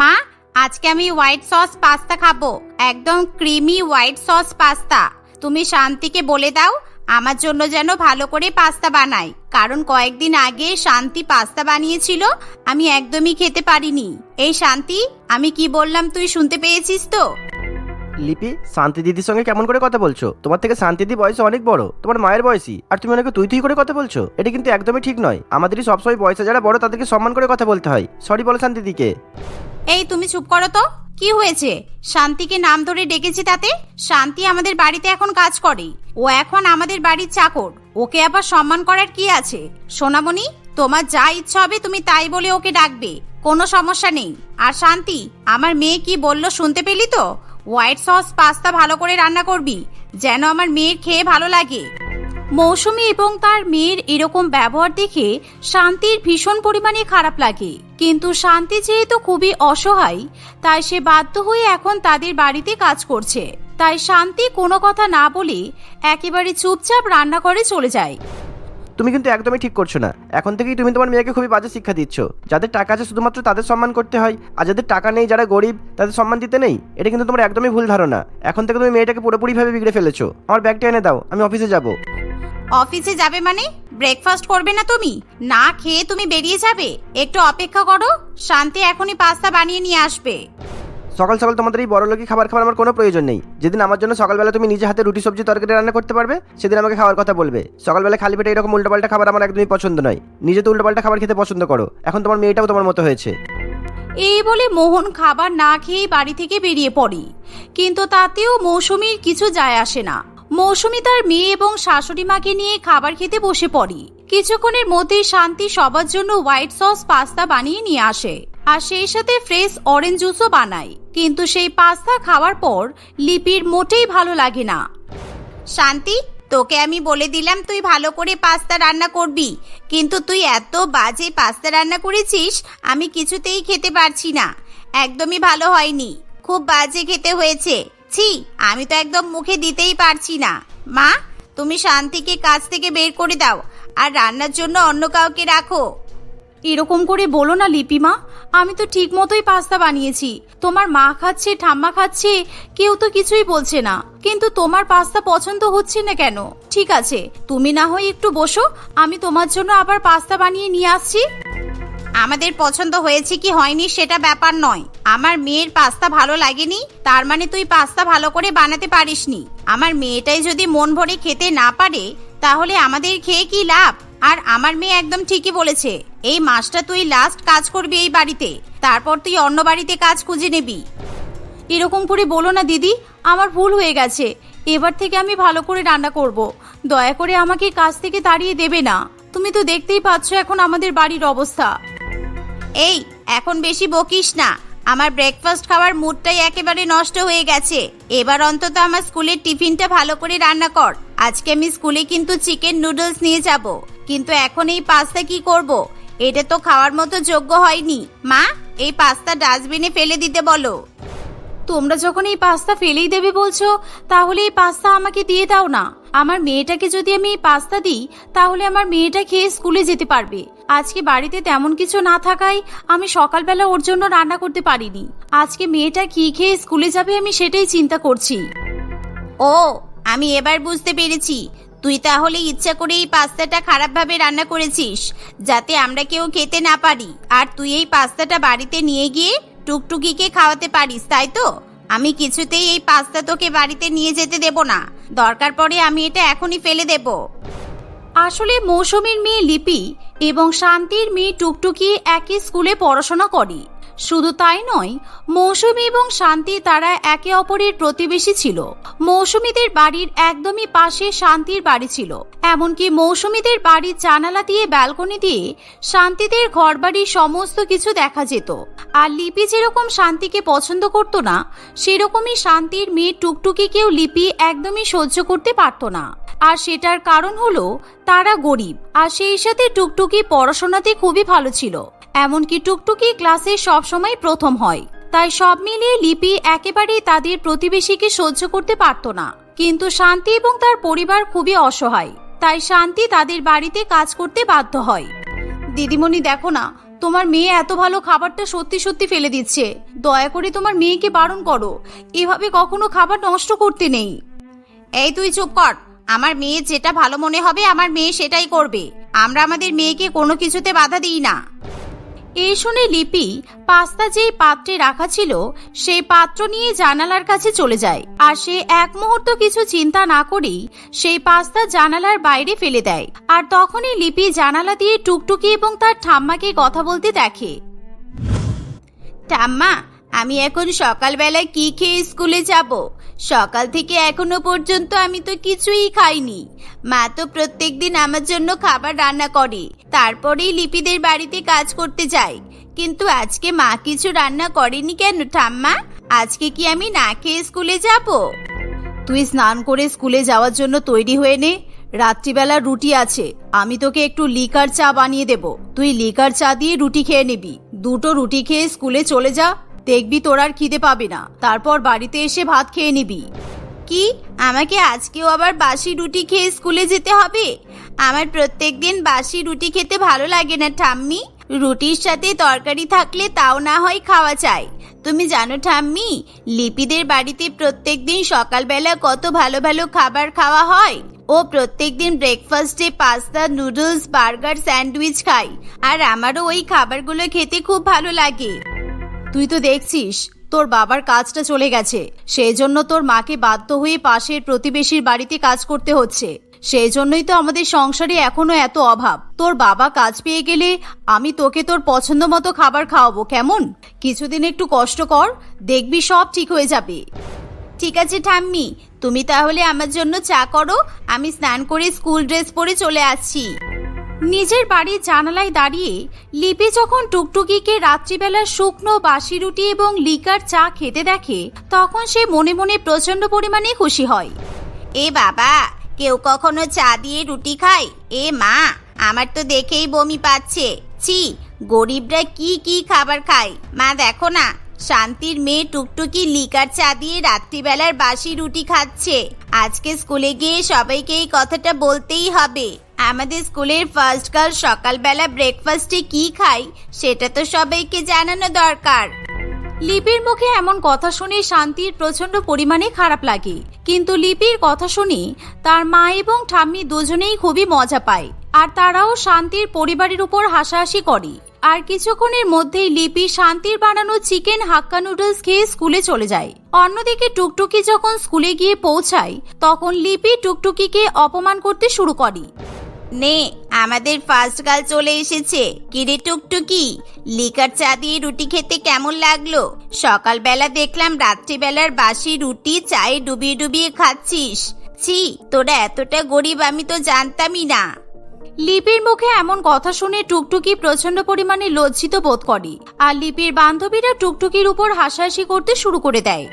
মা, আজকে আমি হোয়াইট সস পাস্তা খাব। একদম ক্রিমি হোয়াইট সস পাস্তা। তুমি শান্তিকে বলে দাও, আমার জন্য যেন ভালো করে পাস্তা বানায়। কারণ কয়েকদিন আগে শান্তি পাস্তা বানিয়েছিল, আমি একদমই খেতে পারিনি। এই শান্তি, আমি কি বললাম তুই শুনতে পেয়েছিস তো? লিপি, শান্তি দিদির সঙ্গে কেমন করে কথা বলছো? তোমার থেকে শান্তিদি বয়স অনেক বড়। তোমার মায়ের বয়সী। আর তুমি ওনাকে তুই তুই করে কথা বলছো? এটা কিন্তু একদমই ঠিক নয়। আমাদেরই সবসময় বয়সে যারা বড়, তাদেরকে সম্মান করে কথা বলতে হয়। সরি বলো শান্তিদিকে এই তুমি চুপ করো তো। কি হয়েছে? শান্তিকে নাম ধরে ডেকেছি তাতে? শান্তি আমাদের বাড়িতে এখন কাজ করে। ও এখন আমাদের বাড়ির চাকর। ওকে আবার সম্মান করার কি আছে? সোনামণি, তোমার যা ইচ্ছা হবে তুমি তাই বলে ওকে ডাকবে। কোনো সমস্যা নেই। আর শান্তি, আমার মেয়ে কি বলল শুনতে পেলি তো? হোয়াইট সস পাস্তা ভালো করে রান্না করবি, যেন আমার মেয়ের খেয়ে ভালো লাগে। মৌসুমি এবং তার মেয়ের এরকম ব্যবহার দেখে শান্তির ভীষণ পরিমাণে খারাপ লাগে। কিন্তু শান্তি যেহেতু খুবই অসহায়, তাই সে বাধ্য হয়ে এখন তাদের বাড়িতে কাজ করছে। তাই শান্তি কোনো কথা না বলে একেবারে চুপচাপ রান্নাঘরে চলে যায়। তুমি কিন্তু একদমই ঠিক করছ না। এখন থেকেই তুমি তোমার মেয়েকে খুবই বাজে শিক্ষা দিচ্ছ। যাদের টাকা আছে শুধুমাত্র তাদের সম্মান করতে হয়, আর যাদের টাকা নেই, যারা গরিব, তাদের সম্মান দিতে নেই, এটা কিন্তু তোমার একদমই ভুল ধারণা। এখন থেকে তুমি মেয়েটাকে পুরোপুরিভাবে বিগড়ে ফেলেছো। আমার ব্যাগটা এনে দাও, আমি অফিসে যাব। অফিসে যাবে মানে? ব্রেকফাস্ট করবে না তুমি? না খেয়ে তুমি বেরিয়ে যাবে? একটু অপেক্ষা করো শান্তি এখনই পাস্তা বানিয়ে নিয়ে আসবে। সকাল সকাল তোমাদের এই বড় লোকই খাবার খাবার আমার কোনো প্রয়োজন নেই। যেদিন আমার জন্য সকালবেলা তুমি নিজে হাতে রুটি সবজি তরকারি রান্না করতে পারবে সেদিন আমাকে খাওয়ার কথা বলবে। সকালবেলা খালি পেটে এরকম উল্টোপাল্টা খাবার আমার একদমই পছন্দ নয়। নিজে তো উল্টোপাল্টা খাবার খেতে পছন্দ করো। এখন তোমার মেয়েটাও তোমার মতো হয়েছে। এই বলে মোহন খাবার না খেয়ে বাড়ি থেকে বেরিয়ে পড়ে। কিন্তু তাতেও মৌসুমীর কিছু যায় আসে না। মৌসুমী তার মেয়ে এবং শাশুড়ি মাকে নিয়ে খাবার খেতে বসে পড়ে। কিছুক্ষণের মধ্যেই শান্তি সবার জন্য হোয়াইট সস পাস্তা বানিয়ে নিয়ে আসে। আর সেই সাথে ফ্রেশ অরেঞ্জ জুসও বানায়। কিন্তু সেই পাস্তা খাওয়ার পর লিপির মোটেই ভালো লাগে না। শান্তি, তোকে আমি বলে দিলাম তুই ভালো করে পাস্তা রান্না করবি। কিন্তু তুই এত বাজে পাস্তা রান্না করেছিস, আমি কিছুতেই খেতে পারছি না। একদমই ভালো হয়নি। খুব বাজে খেতে হয়েছে। ছি, আমি তো একদম মুখে দিতেই পারছি না। মা, তুমি শান্তিকে কাজ থেকে বের করে দাও, আর রান্নার জন্য অন্য কাউকে রাখো। এরকম করে বলো না লিপিমা আমি তো ঠিক মতোই পাস্তা বানিয়েছি। তোমার মা খাচ্ছে, ঠাম্মা খাচ্ছে, কেউ তো কিছুই বলছে না। কিন্তু তোমার পাস্তা পছন্দ হচ্ছে না কেন? ঠিক আছে, তুমি না হয় একটু বসো, আমি তোমার জন্য আবার পাস্তা বানিয়ে নিয়ে আসছি। আমাদের পছন্দ হয়েছে কি হয়নি সেটা ব্যাপার নয়। আমার মেয়ের পাস্তা ভালো লাগেনি, তার মানে তুই পাস্তা ভালো করে বানাতে পারিসনি। আমার মেয়েটাই যদি মন ভরে খেতে না পারে, তাহলে আমাদের খেয়ে কি লাভ? আর আমার মেয়ে একদম ঠিকই বলেছে, এই মাসটা তুই লাস্ট কাজ করবি এই বাড়িতে, তারপর তুই অন্য বাড়িতে কাজ খুঁজে নিবি। এরকম করে বলো না দিদি, আমার ভুল হয়ে গেছে, এবার থেকে আমি ভালো করে রান্না করব। দয়া করে আমাকে কাজ থেকে তাড়িয়ে দেবে না। তুমি তো দেখতেই পাচ্ছ এখন আমাদের বাড়ির অবস্থা। এই, এখন বেশি বকিস না। আমার ব্রেকফাস্ট খাওয়ার মুডটাই একেবারে নষ্ট হয়ে গেছে। এবার অন্তত আমার স্কুলের টিফিনটা ভালো করে রান্না কর। আজকে আমি স্কুলে কিন্তু চিকেন নুডলস নিয়ে যাব। কিন্তু এখন এই পাস্তা কি করব? এটা তো খাওয়ার মতো যোগ্য হয়নি। মা, এই পাস্তা ডাস্টবিনে ফেলে দিতে বলো। তোমরা যখন এই পাস্তা ফেলেই দেবে বলছো, তাহলে এই পাস্তা আমাকে দিয়ে দাও না। আমার মেয়েটাকে যদি আমি এই পাস্তা দিই, তাহলে আমার মেয়েটা খেয়ে স্কুলে যেতে পারবে। আজকে বাড়িতে তেমন কিছু না থাকায় আমি সকালবেলা ওর জন্য রান্না করতে পারিনি। আজকে মেয়েটা কি খেয়ে স্কুলে যাবে আমি সেটাই চিন্তা করছি। ও আমি এবার বুঝতে পেরেছি। তুই তাহলে ইচ্ছা করে এই পাস্তাটা খারাপভাবে রান্না করেছিস যাতে আমরা কেউ খেতে না পারি। আর তুই এই পাস্তাটা বাড়িতে নিয়ে গিয়ে টুকটুকিকে খাওয়াতে পারিস তাই তো? আমি কিছুতেই এই পাস্তা তোকে বাড়িতে নিয়ে যেতে দেব না। দরকার পড়ে আমি এটা এখনই ফেলে দেব। আসলে মৌসুমীর মেয়ে লিপি এবং শান্তির মেয়ে টুকটুকি একই স্কুলে পড়াশোনা করে। শুধু তাই নয়, মৌসুমী এবং শান্তি তারা একে অপরের প্রতিবেশী ছিল। মৌসুমীদের বাড়ির একদমই পাশে শান্তির বাড়ি ছিল। এমনকি মৌসুমীদের বাড়ির জানালা দিয়ে ব্যালকনি দিয়ে শান্তিদের ঘরবাড়ির সমস্ত কিছু দেখা যেত। আর লিপি যেরকম শান্তিকে পছন্দ করতো না, সেরকমই শান্তির মেয়ে টুকটুকিকেও লিপি একদমই সহ্য করতে পারতো না। আর সেটার কারণ হলো, তারা গরিব। আর সেই সাথে টুকটুকি পড়াশোনাতে খুবই ভালো ছিল। এমনকি টুকটুকি ক্লাসে সবসময় প্রথম হয়। তাই সব মিলিয়ে লিপি একেবারেই তাদের প্রতিবেশীকে সহ্য করতে পারতো না। কিন্তু শান্তি এবং তার পরিবার খুবই অসহায়। তাই শান্তি তাদের বাড়িতে কাজ করতে বাধ্য হয়। দিদিমণি, দেখো না, তোমার মেয়ে এত ভালো খাবারটা সত্যি সত্যি ফেলে দিচ্ছে। দয়া করে তোমার মেয়েকে বারণ করো। এভাবে কখনো খাবার নষ্ট করতে নেই। এই তুই চুপ কর। আমার মেয়ে যেটা ভালো মনে হবে, আমার মেয়ে সেটাই করবে। আমরা আমাদের মেয়েকে কোনো কিছুতে বাধা দিই না। এই শুনে লিপি পাস্তা যেই পাত্রে রাখা ছিল, সেই পাত্র নিয়ে জানালার কাছে চলে যায়। আর সে এক মুহূর্ত কিছু চিন্তা না করেই সেই পাস্তা জানালার বাইরে ফেলে দেয়। আর তখনই লিপি জানালা দিয়ে টুকটুকি এবং তার ঠাম্মাকে কথা বলতে দেখে। ঠাম্মা, আমি এখন সকালবেলায় কি খেয়ে স্কুলে যাব? সকাল থেকে এখনও পর্যন্ত আমি তো কিছুই খাইনি। মা তো প্রত্যেক দিন আমার জন্য খাবার রান্না করে। তারপরেই লিপিদের বাড়িতে কাজ করতে যায়। কিন্তু আজকে মা কিছু রান্না করেনি কেন ঠাম্মা? আজকে কি আমি না খেয়ে স্কুলে যাব? তুই স্নান করে স্কুলে যাওয়ার জন্য তৈরি হয়ে নে। রাত্রিবেলা রুটি আছে। আমি তোকে একটু লিকার চা বানিয়ে দেব। তুই লিকার চা দিয়ে রুটি খেয়ে নিবি। দুটো রুটি খেয়ে স্কুলে চলে যা। দেখবি তোর আর খিদে পাবে না। তারপর বাড়িতে এসে ভাত খেয়ে নিবি। কি? আমাকে আজকেও আবার বাসি রুটি খেয়ে স্কুলে যেতে হবে? আমার প্রত্যেক দিন বাসি রুটি খেতে ভালো লাগে না, ঠাম্মি। রুটির সাথে তরকারি থাকলে তাও না হয় খাওয়া চাই তুমি জানো, ঠাম্মি, লিপিদের বাড়িতে প্রত্যেক দিন সকালবেলা কত ভালো ভালো খাবার খাওয়া হয়। ও প্রত্যেক দিন ব্রেকফাস্টে পাস্তা নুডলস বার্গার স্যান্ডউইচ খাই আর আমারও ওই খাবারগুলো খেতে খুব ভালো লাগে। তুই তো দেখছিস, তোর বাবার কাজটা চলে গেছে। সেই জন্য তোর মাকে বাধ্য হয়ে পাশের প্রতিবেশীর বাড়িতে কাজ করতে হচ্ছে। সেই জন্যই তো আমাদের সংসারে এখনও এত অভাব। তোর বাবা কাজ পেয়ে গেলে আমি তোকে তোর পছন্দ মতো খাবার খাওয়াবো, কেমন? কিছুদিন একটু কষ্ট কর, দেখবি সব ঠিক হয়ে যাবে। ঠিক আছে ঠাম্মি, তুমি তাহলে আমার জন্য চা করো, আমি স্নান করে স্কুল ড্রেস পরে চলে আসছি। নিজের বাড়ির জানালায় দাঁড়িয়ে লিপি যখন টুকটুকিকে রাত্রিবেলা শুকনো বাসি রুটি এবং লিকার চা খেতে দেখে, তখন সে মনে মনে প্রচণ্ড পরিমাণে খুশি হয়। এ বাবা, কেউ কখনো চা দিয়ে রুটি খায়? এ মা, আমার তো দেখেই বমি পাচ্ছে। ছি, গরিবরা কি কি খাবার খায়? মা, দেখো না, শান্তির মেয়ে টুকটুকি লিকার চা দিয়ে রাত্রিবেলার বাসি রুটি খাচ্ছে। আজকে স্কুলে গিয়ে সবাইকে এই কথাটা বলতেই হবে। আমাদের স্কুলের ফার্স্ট গার্ল সকালবেলা ব্রেকফাস্টে কি খাই সেটা তো সবাইকে জানানো দরকার। লিপির মুখে এমন কথা শুনে শান্তির প্রচণ্ড পরিমাণে খারাপ লাগে। কিন্তু লিপির কথা শুনে তার মা এবং ঠাম্মি দুজনেই খুবই মজা পায়, আর তারাও শান্তির পরিবারের উপর হাসাহাসি করে। আর কিছুক্ষণের মধ্যেই লিপি শান্তির বানানো চিকেন হাক্কা নুডলস খেয়ে স্কুলে চলে যায়। অন্যদিকে টুকটুকি যখন স্কুলে গিয়ে পৌঁছায়, তখন লিপি টুকটুকিকে অপমান করতে শুরু করে। নে, আমাদের ফার্স্ট গার্ল চলে এসেছে। কিরে টুকটুকি লিকার চা দিয়ে রুটি খেতে কেমন লাগল? সকালবেলা দেখলাম রাত্রিবেলার বাসি রুটি চায়ে ডুবিয়ে ডুবিয়ে খাচ্ছিস। ছি, তোরা এতটা গরিব, আমি তো জানতামই না। লিপির মুখে এমন কথা শুনে টুকটুকি প্রচণ্ড পরিমাণে লজ্জিত বোধ করে। আর লিপির বান্ধবীরা টুকটুকির উপর হাসাহাসি করতে শুরু করে দেয়।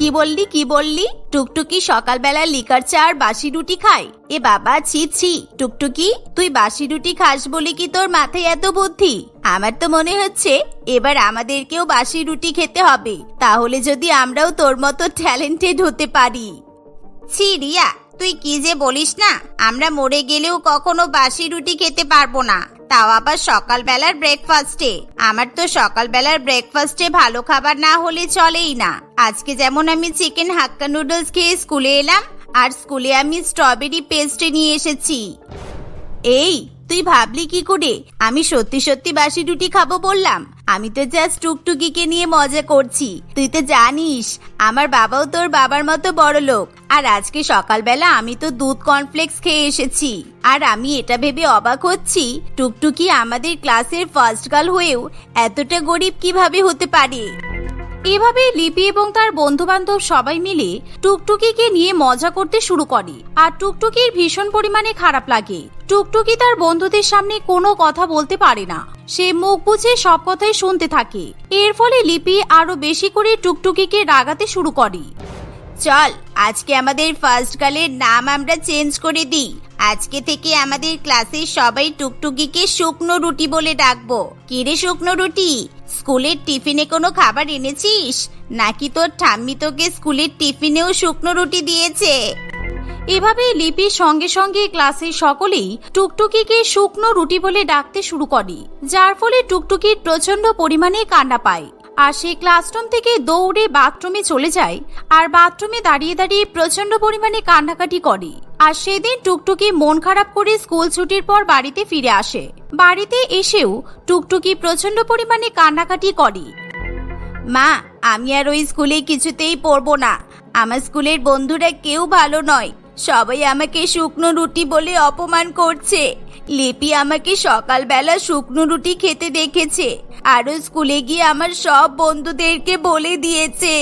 কি বললি কি বললি? টুকটুকি সকালবেলা লিকার চা আর বাসি রুটি খায়। এ বাবা, ছি ছি। টুকটুকি, তুই বাসি রুটি খাস বলে কি তোর মাথায় এত বুদ্ধি? আমার তো মনে হচ্ছে এবার আমাদেরকেও বাসি রুটি খেতে হবে। তাহলে যদি আমরাও তোর মতো ট্যালেন্টেড হতে পারি। ছি, রিয়া, তুই কি যে বলিস না? আমরা মরে গেলেও কখনো বাসি রুটি খেতে পারব না। তাও আবার সকালবেলার ব্রেকফাস্টে আমার তো সকালবেলার ব্রেকফাস্টে ভালো খাবার না হলে চলেই না। আজকে যেমন আমি চিকেন হাক্কা নুডলস খেয়ে স্কুলে এলাম, আর স্কুলে আমি স্ট্রবেরি পেস্টে নিয়ে এসেছি। এই, তুই ভাবলি কি করে? আমি সত্যি সত্যি বাসি রুটি খাব বললাম। আমি তো জাস্ট টুকটুকিকে নিয়ে মজা করছি। তুই তো জানিস, আমার বাবাও তোর বাবার মতো বড় লোক। আর আজকে সকালবেলা আমি তো দুধ কর্নফ্লেক্স খেয়ে এসেছি। আর আমি এটা ভেবে অবাক হচ্ছি, টুকটুকি আমাদের ক্লাসের ফার্স্ট গার্ল হয়েও এতটা গরিব কীভাবে হতে পারে? এভাবে লিপি এবং তার বন্ধু বান্ধব সবাই মিলে টুকটুকিকে নিয়ে মজা করতে শুরু করে। আর টুকটুকির ভীষণ পরিমাণে খারাপ লাগে। টুকটুকি তার বন্ধুদের সামনে কোনো কথা বলতে পারে না। সে মুখ বুঝে সব কথাই শুনতে থাকে। এর ফলে লিপি আরও বেশি করে টুকটুকিকে রাগাতে শুরু করে। চল, আজকে আমাদের ফার্স্ট গার্লের নাম আমরা চেঞ্জ করে দিই। আজকে থেকে আমাদের ক্লাসের সবাই টুকটুকিকে শুকনো রুটি বলে ডাকবো। কিরে শুকনো রুটি? স্কুলের টিফিনে কোনো খাবার এনেছিস? নাকি তোর ঠাম্মি তোকে স্কুলের টিফিনেও শুকনো রুটি দিয়েছে? এভাবেই লিপির সঙ্গে সঙ্গে ক্লাসের সকলেই টুকটুকিকে শুকনো রুটি বলে ডাকতে শুরু করে, যার ফলে টুকটুকির প্রচণ্ড পরিমাণে কান্না পায়। আর সে ক্লাসরুম থেকে দৌড়ে বাথরুমে চলে যায় আর বাথরুমে দাঁড়িয়ে দাঁড়িয়ে প্রচণ্ড পরিমাণে কান্নাকাটি করে। আর সেদিন টুকটুকি মন খারাপ করে স্কুল ছুটির পর বাড়িতে ফিরে আসে। বাড়িতে এসেও টুকটুকি প্রচণ্ড পরিমাণে কান্নাকাটি করে। মা, আমি আর ওই স্কুলে কিছুতেই পড়ব না। আমার স্কুলের বন্ধুরা কেউ ভালো নয়। সবাই আমাকে শুকনো রুটি বলে অপমান করছে। লিপি আমাকে সকালবেলা শুকনো রুটি খেতে দেখেছে। আরও স্কুলে গিয়ে আমার সব বন্ধুদেরকে বলে দিয়েছে।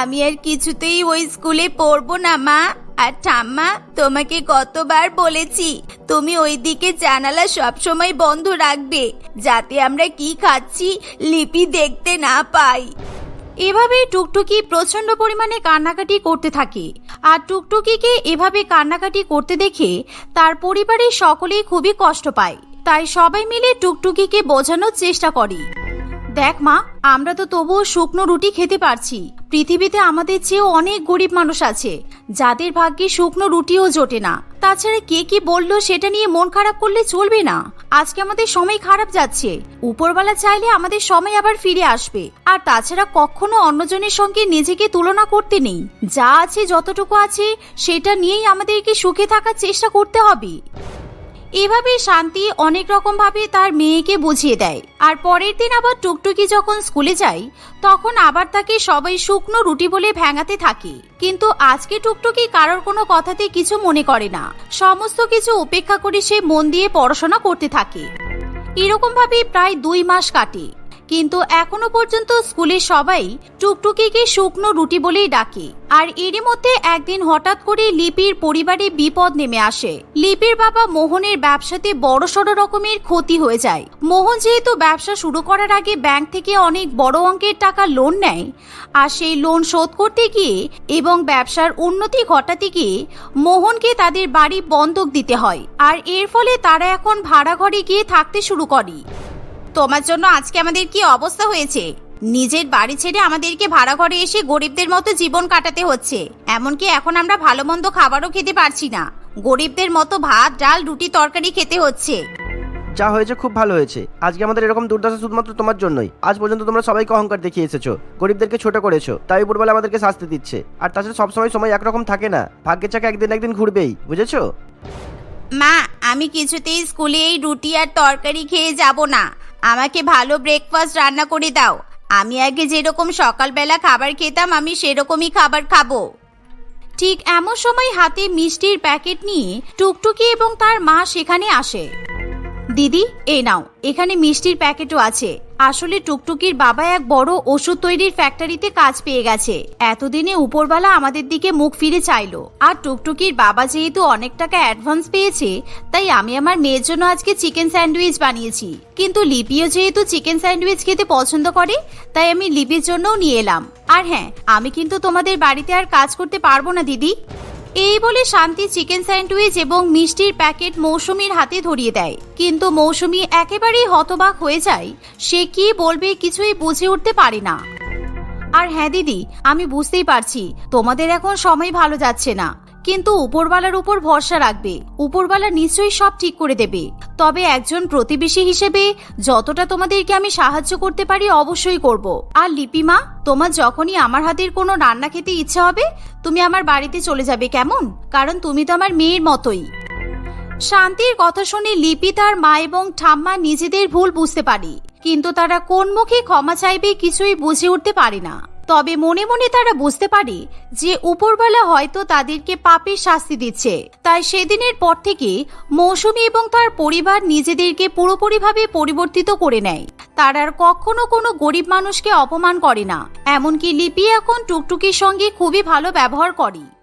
আমি আর কিছুতেই ওই স্কুলে পড়ব না, মা। আর ঠাম্মা, তোমাকে কতবার বলেছি, তুমি ওইদিকে জানালা সবসময় বন্ধ রাখবে, যাতে আমরা কি খাচ্ছি লিপি দেখতে না পাই। এভাবে টুকটুকি প্রচণ্ড পরিমাণে কান্নাকাটি করতে থাকে। আর টুকটুকিকে এভাবে কান্নাকাটি করতে দেখে তার পরিবারের সকলেই খুবই কষ্ট পায়। তাই সবাই মিলে টুকটুকিকে বোঝানোর চেষ্টা করে। দেখ মা, আমরা তো তবুও শুকনো রুটি খেতে পারছি। পৃথিবীতে আমাদের চেয়েও অনেক গরিব মানুষ আছে, যাদের ভাগ্যে শুকনো রুটিও জোটে না। তাছাড়া কে কি বলল সেটা নিয়ে মন খারাপ করলে চলবে না। আজকে আমাদের সময় খারাপ যাচ্ছে। উপরবেলা চাইলে আমাদের সময় আবার ফিরে আসবে। আর তাছাড়া কখনো অন্যজনের সঙ্গে নিজেকে তুলনা করতে নেই। যা আছে যতটুকু আছে, সেটা নিয়েই আমাদেরকে সুখে থাকার চেষ্টা করতে হবে। এভাবে শান্তি অনেক রকম ভাবে তার মেয়েকে বুঝিয়ে দেয়। আর পরের দিন আবার টুকটুকি যখন স্কুলে যায়, তখন আবার তাকে সবাই শুকনো রুটি বলে ভেঙাতে থাকে। কিন্তু আজকে টুকটুকি কারোর কোনো কথাতে কিছু মনে করে না। সমস্ত কিছু উপেক্ষা করে সে মন দিয়ে পড়াশোনা করতে থাকে। এরকম ভাবে প্রায় দুই মাস কাটে। কিন্তু এখনও পর্যন্ত স্কুলে সবাই টুকটুকিকে শুকনো রুটি বলেই ডাকে। আর এরই মধ্যে একদিন হঠাৎ করে লিপির পরিবারে বিপদ নেমে আসে। লিপির বাবা মোহনের ব্যবসাতে বড়সড় রকমের ক্ষতি হয়ে যায়। মোহন যেহেতু ব্যবসা শুরু করার আগে ব্যাংক থেকে অনেক বড় অঙ্কের টাকা লোন নেয়, আর সেই লোন শোধ করতে গিয়ে এবং ব্যবসার উন্নতি ঘটাতে গিয়ে মোহনকে তাদের বাড়ি বন্ধক দিতে হয়। আর এর ফলে তারা এখন ভাড়া ঘরে গিয়ে থাকতে শুরু করে। তোমার জন্য আজকে আমাদের কি অবস্থা হয়েছে? নিজের বাড়ি ছেড়ে আমাদেরকে ভাড়া ঘরে এসে গরিবদের মতো জীবন কাটাতে হচ্ছে। এমনকি এখন আমরা ভালো মন্দ খাবারও খেতে পারছি না। গরিবদের মতো ভাত ডাল রুটি তরকারি খেতে হচ্ছে। যা হয়েছে খুব ভালো হয়েছে। আজকে আমাদের এরকম দুর্দশা শুধুমাত্র তোমার জন্যই। আজ পর্যন্ত তোমরা সবাইকে অহংকার দেখিয়ে এসেছ গরিবদেরকে ছোট করেছ। তাই উপরবেলা আমাদেরকে শাস্তি দিচ্ছে। আর তাছাড়া সবসময় সময় একরকম থাকে না। ভাগ্যের চাকা একদিন একদিন ঘুরবেই বুঝেছ? মা আমি কিছুতেই স্কুলে এই রুটি আর তরকারি খেয়ে যাব না। আমাকে ভালো ব্রেকফাস্ট রান্না করে দাও। আমি আগে যেরকম সকালবেলা খাবার খেতাম, আমি সেরকমই খাবার খাব। ঠিক এমন সময় হাতে মিষ্টির প্যাকেট নিয়ে টুকটুকি এবং তার মা সেখানে আসে। দিদি, এই নাও, এখানে মিষ্টির প্যাকেটও আছে। আসলে টুকটুকির বাবা এক বড় ওষুধ তৈরির ফ্যাক্টরিতে কাজ পেয়ে গেছে। এতদিনে উপরবেলা আমাদের দিকে মুখ ফিরে চাইলো। আর টুকটুকির বাবা যেহেতু অনেক টাকা অ্যাডভান্স পেয়েছে, তাই আমি আমার মেয়ের জন্য আজকে চিকেন স্যান্ডউইচ বানিয়েছি। কিন্তু লিপিও যেহেতু চিকেন স্যান্ডউইচ খেতে পছন্দ করে, তাই আমি লিপির জন্যও নিয়ে এলাম। আর হ্যাঁ আমি কিন্তু তোমাদের বাড়িতে আর কাজ করতে পারব না, দিদি। এই বলে শান্তি চিকেন স্যান্ডউইচ এবং মিষ্টির প্যাকেট মৌসুমীর হাতে ধরিয়ে দেয়। কিন্তু মৌসুমি একেবারেই হতবাক হয়ে যায়। সে কি বলবে কিছুই বুঝে উঠতে পারে না। আর হ্যাঁ দিদি, আমি বুঝতেই পারছি। তোমাদের এখন সময় ভালো যাচ্ছে না। কিন্তু উপরবালার উপর ভরসা রাখবে। উপরবালা নিশ্চয়ই সব ঠিক করে দেবে। তবে একজন প্রতিবেশী হিসেবে যতটা তোমাদেরকে আমি সাহায্য করতে পারি অবশ্যই করব। আর লিপিমা তোমার যখনই আমার হাতের কোনো রান্না খেতে ইচ্ছা হবে, তুমি আমার বাড়িতে চলে যাবে কেমন? কারণ তুমি তো আমার মেয়ের মতোই। শান্তির কথা শুনে লিপি তার মা এবং ঠাম্মা নিজেদের ভুল বুঝতে পারে। কিন্তু তারা কোন মুখে ক্ষমা চাইবে কিছুই বুঝে উঠতে পারে না। তবে মনে মনে তারা বুঝতে পারে যে উপরবেলা হয়তো তাদেরকে পাপের শাস্তি দিচ্ছে। তাই সেদিনের পর থেকে মৌসুমী এবং তার পরিবার নিজেদেরকে পুরোপুরিভাবে পরিবর্তিত করে নেয়। তার আর কখনো কোনো গরিব মানুষকে অপমান করে না। এমনকি লিপি এখন টুকটুকির সঙ্গে খুবই ভালো ব্যবহার করে।